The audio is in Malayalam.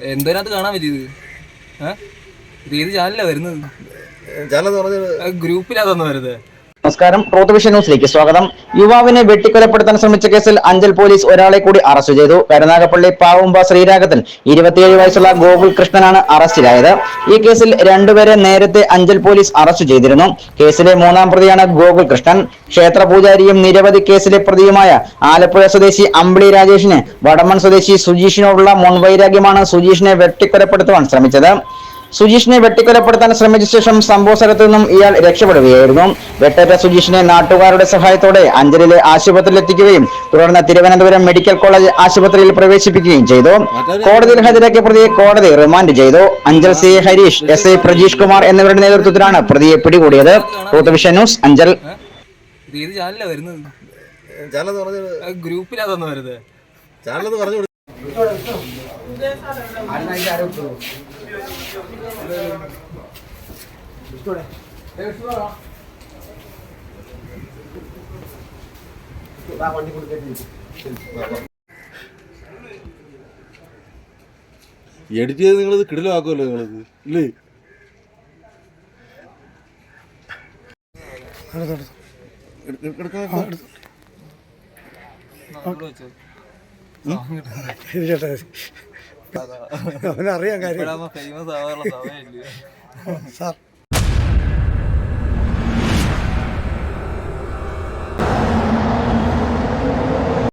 എന്തതിനകത്ത് കാണാൻ പറ്റിയത്? ഏഹ് ഇത് ഏത് ചാനലാ വരുന്നത്? ഗ്രൂപ്പിലാ തന്നെ ഗ്രൂപ്പിലാതൊന്നും വരുന്നത്? നമസ്കാരം. ട്രൂത്ത് വിഷൻ ന്യൂസിലേക്ക് സ്വാഗതം. യുവാവിനെ വെട്ടിക്കൊലപ്പെടുത്താൻ ശ്രമിച്ച കേസിൽ അഞ്ചൽ പോലീസ് ഒരാളെ കൂടി അറസ്റ്റ് ചെയ്തു. കരുനാഗപ്പള്ളി പാവുമ്പ ശ്രീരാഗത്തിൽ ഇരുപത്തിയേഴ് വയസ്സുള്ള ഗോകുൽ കൃഷ്ണനാണ് അറസ്റ്റിലായത്. ഈ കേസിൽ രണ്ടുപേരെ നേരത്തെ അഞ്ചൽ പോലീസ് അറസ്റ്റ് ചെയ്തിരുന്നു. കേസിലെ മൂന്നാം പ്രതിയാണ് ഗോകുൽ കൃഷ്ണൻ ക്ഷേത്ര പൂജാരിയും നിരവധി കേസിലെ പ്രതിയുമായ ആലപ്പുഴ സ്വദേശി അമ്പിളി രാജേഷിന് വടമൺ സ്വദേശി സുജീഷിനോടുള്ള മുൻവൈരാഗ്യമാണ് സുജീഷിനെ വെട്ടിക്കൊലപ്പെടുത്തുവാൻ ശ്രമിച്ചത്. സുജീഷിനെ വെട്ടിക്കൊലപ്പെടുത്താൻ ശ്രമിച്ച ശേഷം സംഭവ സ്ഥലത്തു നിന്നും ഇയാൾ രക്ഷപ്പെടുകയായിരുന്നു. വെട്ടേറ്റ സുജീഷിനെ നാട്ടുകാരുടെ സഹായത്തോടെ അഞ്ചലിലെ ആശുപത്രിയിൽ എത്തിക്കുകയും തുടർന്ന് തിരുവനന്തപുരം മെഡിക്കൽ കോളേജ് ആശുപത്രിയിൽ പ്രവേശിപ്പിക്കുകയും ചെയ്തു. കോടതിയിൽ ഹാജരാക്കിയ പ്രതിയെ കോടതി റിമാൻഡ് ചെയ്തു. Anchal C Harish S I Prajeesh Kumar എന്നിവരുടെ നേതൃത്വത്തിലാണ് പ്രതിയെ പിടികൂടിയത്. Vision news Anchal. ഇത് ഏത് ചാനലാണ് വരുന്നത് ചാനൽ പറഞ്ഞത് ഗ്രൂപ്പിലാതൊന്നും വരുന്നത് ചാനൽ പറഞ്ഞു കൊടു- എഡിറ്റ് ചെയ്ത് നിങ്ങളിത് കിടിലാക്കുമല്ലോ നിങ്ങളിത് ഇല്ലേ എടു- no, no rían, Esperamos que a